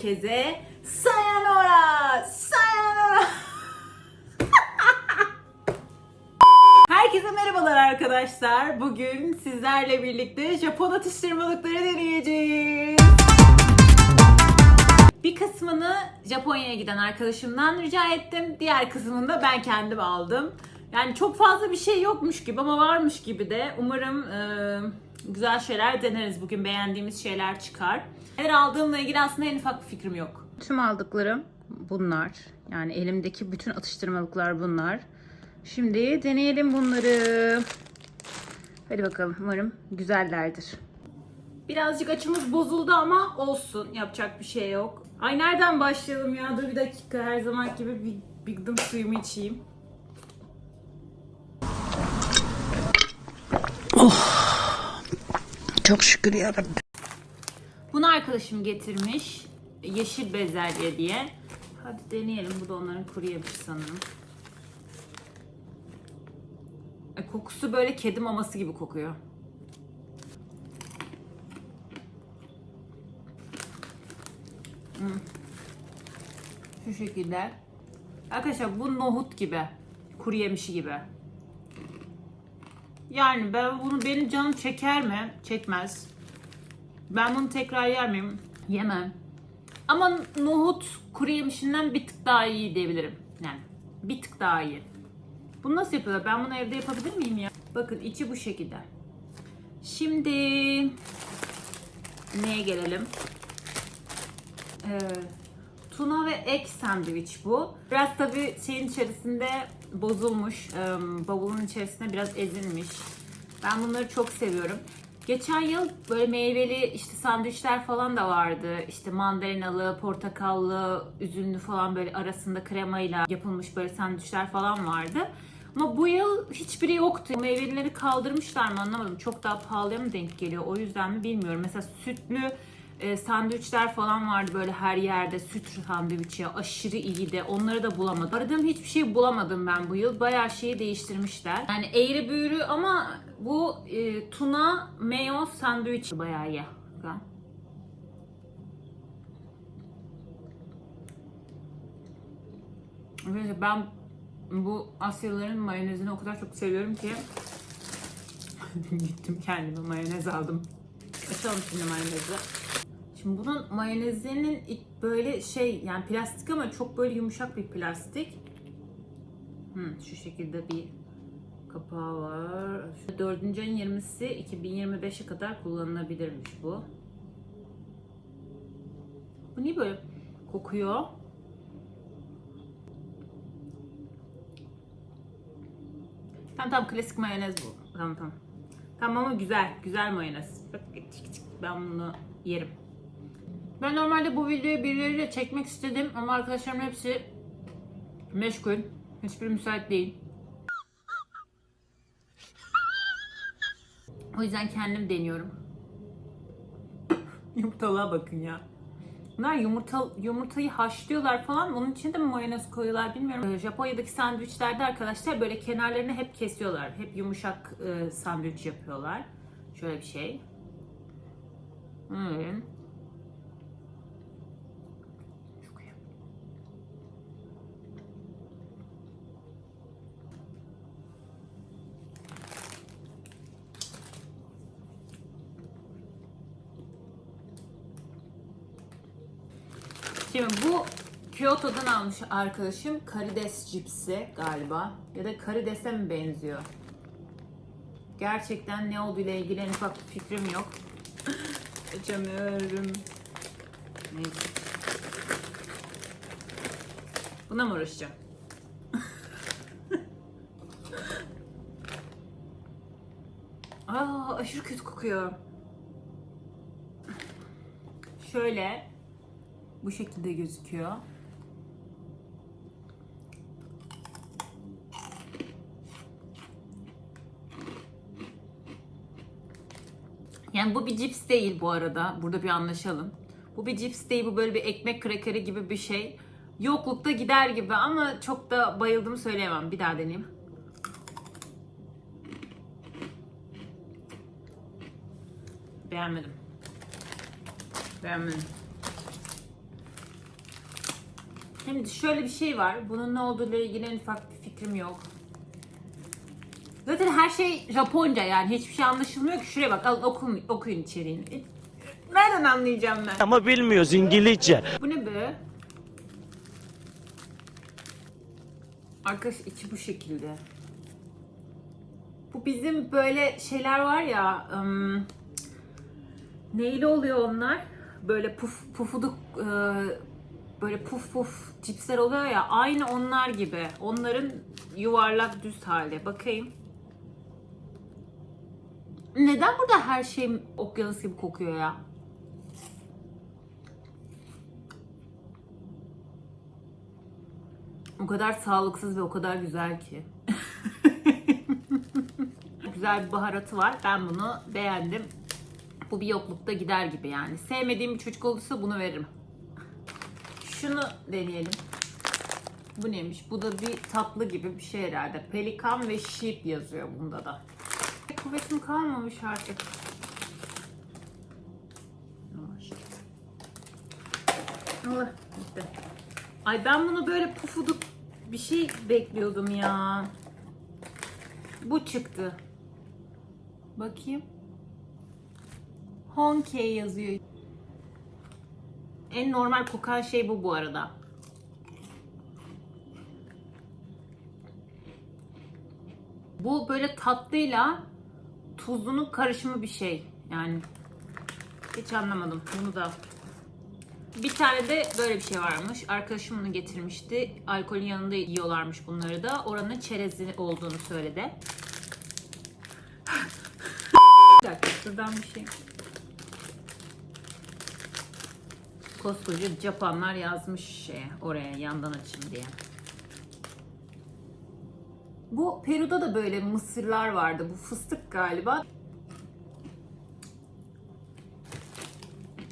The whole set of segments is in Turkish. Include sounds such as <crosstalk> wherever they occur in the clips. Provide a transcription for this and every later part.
herkese sayonara, sayonara. <laughs> Herkese merhabalar arkadaşlar. Bugün sizlerle birlikte Japon atıştırmalıkları deneyeceğiz. Bir kısmını Japonya'ya giden arkadaşımdan rica ettim. Diğer kısmını da ben kendim aldım. Yani çok fazla bir şey yokmuş gibi ama varmış gibi de. Umarım e, güzel şeyler deneriz. Bugün beğendiğimiz şeyler çıkar. Neler aldığımla ilgili aslında en ufak bir fikrim yok. Tüm aldıklarım bunlar. Yani elimdeki bütün atıştırmalıklar bunlar. Şimdi deneyelim bunları. Hadi bakalım. Umarım güzellerdir. Birazcık açımız bozuldu ama olsun. Yapacak bir şey yok. Ay nereden başlayalım ya? Dur bir dakika her zaman gibi bir, bir gıdım suyumu içeyim. Çok şükür yarabbim. Bunu arkadaşım getirmiş. Yeşil bezelye diye. Hadi deneyelim. Bu da onların kuru yemiş sanırım. E, kokusu böyle kedi maması gibi kokuyor. Hmm. Şu şekilde. Arkadaşlar bu nohut gibi. Kuru yemişi gibi. Yani ben bunu benim canım çeker mi? Çekmez. Ben bunu tekrar yer miyim? Yemem. Ama nohut kuru yemişinden bir tık daha iyi diyebilirim. Yani bir tık daha iyi. Bunu nasıl yapıyorlar? Ben bunu evde yapabilir miyim ya? Bakın içi bu şekilde. Şimdi neye gelelim? Ee, tuna ve ek sandviç bu. Biraz tabii şeyin içerisinde bozulmuş. Ee, bavulun içerisinde biraz ezilmiş. Ben bunları çok seviyorum. Geçen yıl böyle meyveli işte sandviçler falan da vardı. İşte mandalinalı, portakallı, üzümlü falan böyle arasında kremayla yapılmış böyle sandviçler falan vardı. Ama bu yıl hiçbiri yoktu. Meyvelileri kaldırmışlar mı anlamadım. Çok daha pahalıya mı denk geliyor? O yüzden mi bilmiyorum. Mesela sütlü e, sandviçler falan vardı böyle her yerde. Süt sandviçi aşırı iyiydi. Onları da bulamadım. Aradığım hiçbir şey bulamadım ben bu yıl. Bayağı şeyi değiştirmişler. Yani eğri büğrü ama bu e, tuna mayo sandviç bayağı iyi. Ben bu Asyalıların mayonezini o kadar çok seviyorum ki <laughs> gittim kendime mayonez aldım. Açalım şimdi mayonezi. Şimdi bunun mayonezinin böyle şey yani plastik ama çok böyle yumuşak bir plastik. Hmm, şu şekilde bir kapağı var. Şu 4. ayın 20'si 2025'e kadar kullanılabilirmiş bu. Bu niye böyle kokuyor? Tamam tamam klasik mayonez bu. Tamam tamam. Tamam ama güzel. Güzel mayonez. Bak. Ben bunu yerim. Ben normalde bu videoyu birileriyle çekmek istedim ama arkadaşlarımın hepsi meşgul. Hiçbiri müsait değil. O yüzden kendim deniyorum. <laughs> Yumurtalığa bakın ya. Bunlar yumurta, yumurtayı haşlıyorlar falan. Onun içine de mi mayonez koyuyorlar bilmiyorum. Ee, Japonya'daki sandviçlerde arkadaşlar böyle kenarlarını hep kesiyorlar. Hep yumuşak e, sandviç yapıyorlar. Şöyle bir şey. Hmm. Şimdi bu Kyoto'dan almış arkadaşım karides cipsi galiba. Ya da karidese mi benziyor? Gerçekten ne olduğu ile ilgili en ufak fikrim yok. <laughs> Açamıyorum. Neyse. Buna mı uğraşacağım? <laughs> Aa, aşırı kötü kokuyor. Şöyle bu şekilde gözüküyor. Yani bu bir cips değil bu arada. Burada bir anlaşalım. Bu bir cips değil. Bu böyle bir ekmek krekeri gibi bir şey. Yoklukta gider gibi ama çok da bayıldığımı söyleyemem. Bir daha deneyeyim. Beğenmedim. Beğenmedim. Şimdi şöyle bir şey var. Bunun ne olduğuyla ilgili en ufak bir fikrim yok. Zaten her şey Japonca yani hiçbir şey anlaşılmıyor ki. Şuraya bak alın okuyun, okuyun içeriğini. Nereden anlayacağım ben? Ama bilmiyoruz İngilizce. Bu ne be? Arkadaş içi bu şekilde. Bu bizim böyle şeyler var ya. ım, neyli oluyor onlar? Böyle puf pufuduk e, böyle puf puf cipsler oluyor ya. Aynı onlar gibi. Onların yuvarlak düz hali. Bakayım. Neden burada her şey okyanus gibi kokuyor ya? O kadar sağlıksız ve o kadar güzel ki. <laughs> güzel bir baharatı var. Ben bunu beğendim. Bu bir yoklukta gider gibi yani. Sevmediğim bir çocuk olursa bunu veririm. Şunu deneyelim. Bu neymiş? Bu da bir tatlı gibi bir şey herhalde. Pelikan ve sheep yazıyor bunda da. Kuvvetim kalmamış artık. Allah gitti. Ay ben bunu böyle pufuduk bir şey bekliyordum ya. Bu çıktı. Bakayım. Honkey yazıyor. En normal kokan şey bu bu arada. Bu böyle tatlıyla tuzlunun karışımı bir şey. Yani hiç anlamadım. Bunu da bir tane de böyle bir şey varmış. Arkadaşım bunu getirmişti. Alkolün yanında yiyorlarmış bunları da. Oranın çerezi olduğunu söyledi. <laughs> bir dakika şuradan bir şey. Koskoca Japonlar yazmış şey oraya yandan açın diye. Bu Peru'da da böyle mısırlar vardı. Bu fıstık galiba.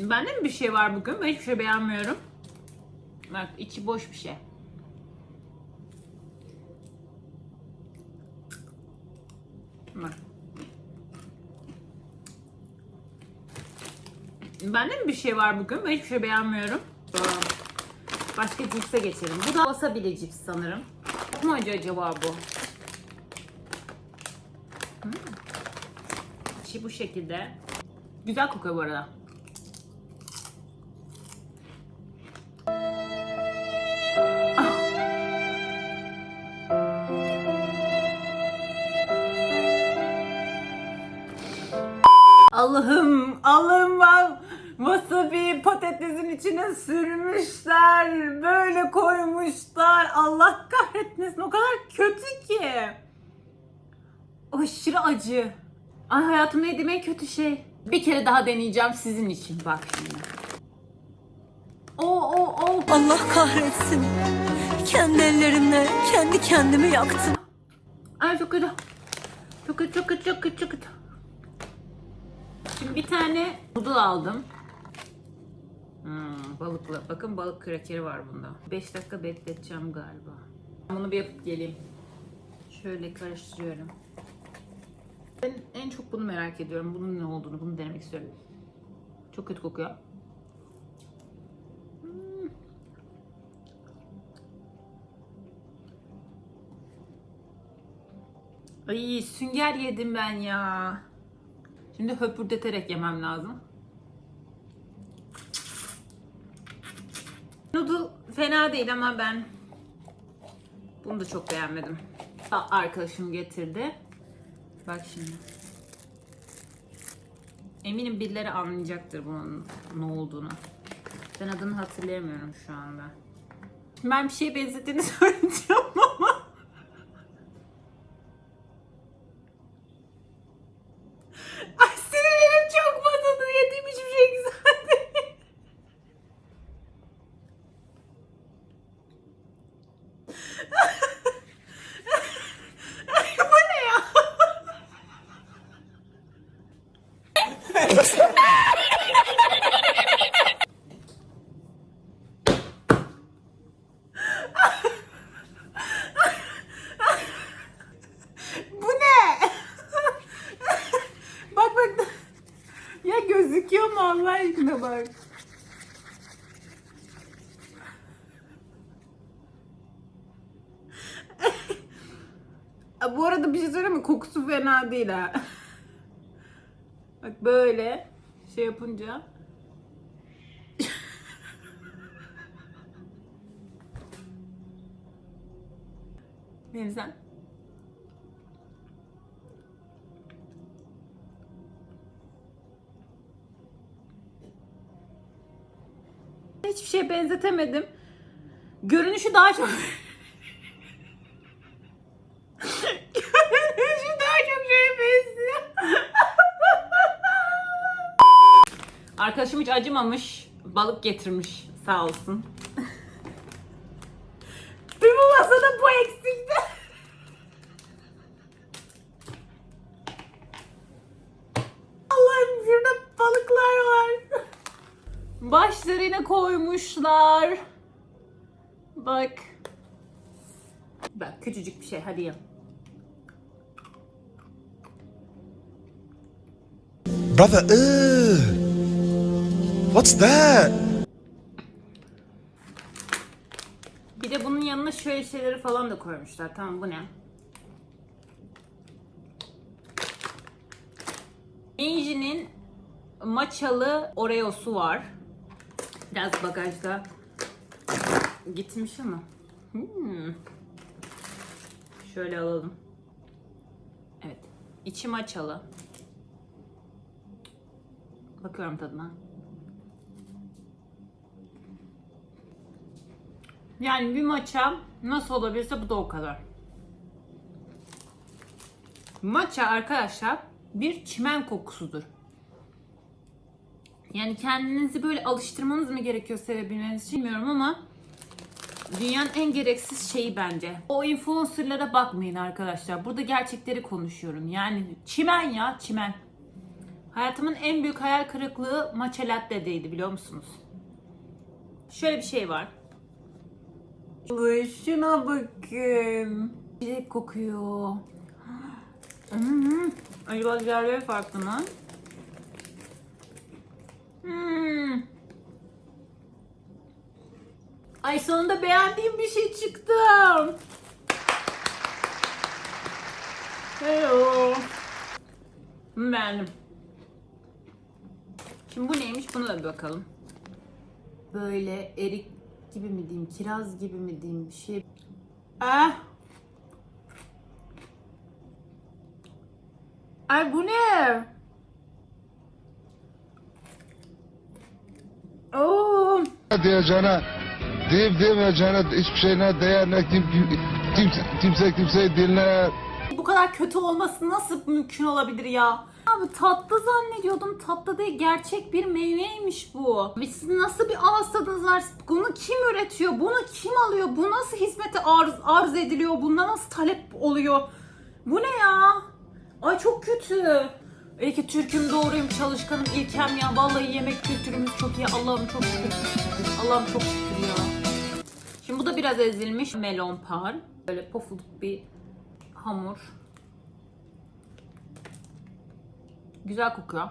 Bende mi bir şey var bugün? Ben hiçbir şey beğenmiyorum. Bak içi boş bir şey. Bak. Bende mi bir şey var bugün? Ben hiçbir şey beğenmiyorum. Başka cipse geçelim. Bu da wasabi'li cips sanırım. Mu acı acaba bu? Hmm. İçi bu şekilde. Güzel kokuyor bu arada. Allah'ım, Allah'ım ben wasabi patatesin içine sürmüşler. Böyle koymuşlar. Allah kahretmesin. O kadar kötü ki. Aşırı acı. Ay hayatımda yediğim en kötü şey. Bir kere daha deneyeceğim sizin için. Bak şimdi. O o o. Allah kahretsin. Kendi ellerimle kendi kendimi yaktım. Ay çok kötü. Çok kötü, çok kötü, çok kötü, çok kötü. Şimdi bir tane noodle aldım. Hmm, balıklı. Bakın balık krakeri var bunda. 5 dakika bekleteceğim galiba. Bunu bir yapıp geleyim. Şöyle karıştırıyorum. Ben en çok bunu merak ediyorum. Bunun ne olduğunu, bunu denemek istiyorum. Çok kötü kokuyor. Hmm. Ay sünger yedim ben ya. Şimdi höpürdeterek yemem lazım. Noodle fena değil ama ben bunu da çok beğenmedim. Arkadaşım getirdi. Bak şimdi. Eminim birileri anlayacaktır bunun ne olduğunu. Ben adını hatırlayamıyorum şu anda. Ben bir şeye benzettiğini <laughs> söyleyeceğim gözüküyor mu Allah aşkına bak. Bu arada bir şey söyleyeyim mi? Kokusu fena değil ha. Bak böyle şey yapınca. Neyse. Hiçbir şeye benzetemedim. Görünüşü daha çok... Görünüşü daha çok şeye benziyor. Arkadaşım hiç acımamış. Balık getirmiş. Sağ olsun. Bir bu masada bu eksikti. Allah'ım şurada balıklar var. Başlarına koymuşlar. Bak. Bak küçücük bir şey hadi ye. Brother, ugh. What's that? Bir de bunun yanına şöyle şeyleri falan da koymuşlar. Tamam bu ne? Inji'nin maçalı Oreo'su var. Biraz bagajda gitmiş ama. Hmm. Şöyle alalım. Evet. İçi maçalı. Bakıyorum tadına. Yani bir maça nasıl olabilirse bu da o kadar. Maça arkadaşlar bir çimen kokusudur. Yani kendinizi böyle alıştırmanız mı gerekiyor sevebilmeniz için bilmiyorum ama dünyanın en gereksiz şeyi bence. O influencerlara bakmayın arkadaşlar. Burada gerçekleri konuşuyorum. Yani çimen ya çimen. Hayatımın en büyük hayal kırıklığı matcha latte'deydi biliyor musunuz? Şöyle bir şey var. Şuna bakın. Çilek kokuyor. <gasps> Hmm. Acaba diğerleri farklı mı? Hmm. Ay sonunda beğendiğim bir şey çıktı. Hello. Beğendim. Şimdi bu neymiş? Buna da bir bakalım. Böyle erik gibi mi diyeyim, kiraz gibi mi diyeyim bir şey. Ah! Ay bu ne? Oo! diyeceğine, deyip demeyeceğine hiçbir şeyine değer ne kim, kimse, kimse kimseyi dinler. Bu kadar kötü olması nasıl mümkün olabilir ya? Abi tatlı zannediyordum. Tatlı değil gerçek bir meyveymiş bu. Ve siz nasıl bir ağız tadınız var? Bunu kim üretiyor? Bunu kim alıyor? Bu nasıl hizmete arz, arz ediliyor? Bunda nasıl talep oluyor? Bu ne ya? Ay çok kötü. İyi ki Türk'üm doğruyum çalışkanım ilkem ya. Vallahi yemek kültürümüz çok iyi. Allah'ım çok şükür. Allah'ım çok şükür ya. Şimdi bu da biraz ezilmiş melon par. Böyle pofuduk bir hamur. Güzel kokuyor.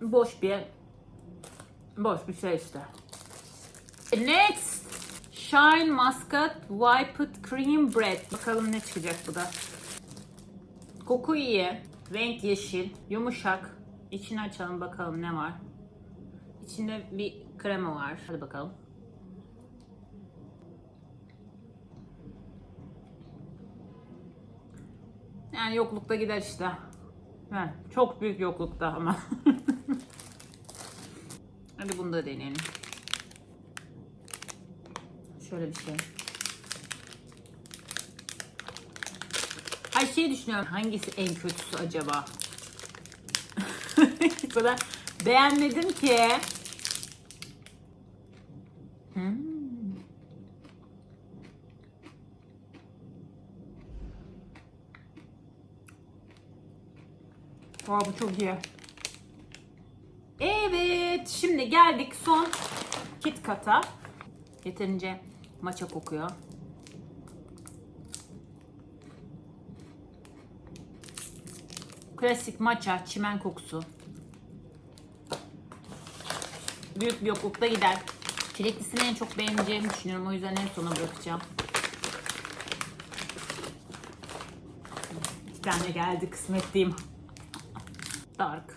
Boş bir boş bir şey işte. Next Shine Muscat Whipped Cream Bread. Bakalım ne çıkacak bu da. Koku iyi. Renk yeşil. Yumuşak. İçini açalım bakalım ne var. İçinde bir krema var. Hadi bakalım. Yani yoklukta gider işte. He, çok büyük yoklukta ama. <laughs> Hadi bunu da deneyelim. Şöyle bir şey. Ay şey düşünüyorum hangisi en kötüsü acaba? <laughs> o kadar beğenmedim ki. Hmm. Aa, bu çok iyi. Evet, şimdi geldik son Kit Kat'a. Yeterince maça kokuyor. Klasik matcha, çimen kokusu. Büyük bir yoklukta gider. Çileklisini en çok beğeneceğimi düşünüyorum. O yüzden en sona bırakacağım. tane geldi kısmet diyeyim. Dark.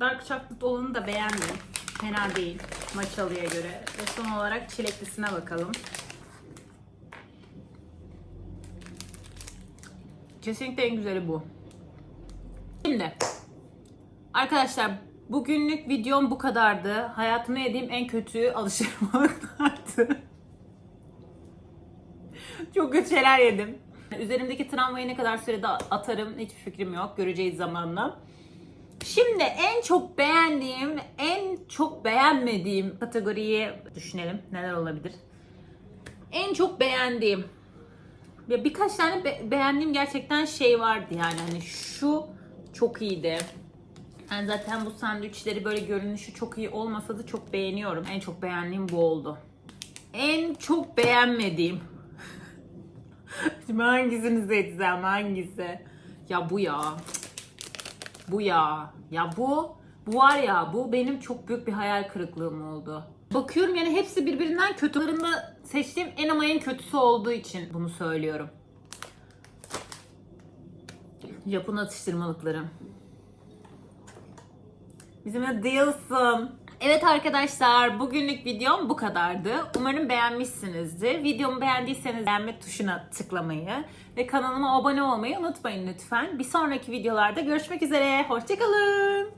Dark chocolate olanı da beğendim. Fena değil maçalıya göre. Ve son olarak çileklisine bakalım. Kesinlikle en güzeli bu. Şimdi arkadaşlar bugünlük videom bu kadardı. Hayatımda yediğim en kötü alıştırmalıklardı. <laughs> Çok kötü şeyler yedim. Üzerimdeki travmayı ne kadar sürede atarım hiçbir fikrim yok. Göreceğiz zamanla. Şimdi en çok beğendiğim, en çok beğenmediğim kategoriyi düşünelim. Neler olabilir? En çok beğendiğim. Ya birkaç tane be- beğendiğim gerçekten şey vardı yani. Hani şu çok iyiydi. Yani zaten bu sandviçleri böyle görünüşü çok iyi olmasa da çok beğeniyorum. En çok beğendiğim bu oldu. En çok beğenmediğim. <laughs> Şimdi hangisini seçsem hangisi? Ya bu ya. Bu ya. Ya bu. Bu var ya bu benim çok büyük bir hayal kırıklığım oldu. Bakıyorum yani hepsi birbirinden kötülerinde seçtiğim en ama en kötüsü olduğu için bunu söylüyorum. Japon atıştırmalıkları. Bizimle değilsin. Evet arkadaşlar bugünlük videom bu kadardı. Umarım beğenmişsinizdir. Videomu beğendiyseniz beğenme tuşuna tıklamayı ve kanalıma abone olmayı unutmayın lütfen. Bir sonraki videolarda görüşmek üzere. Hoşçakalın.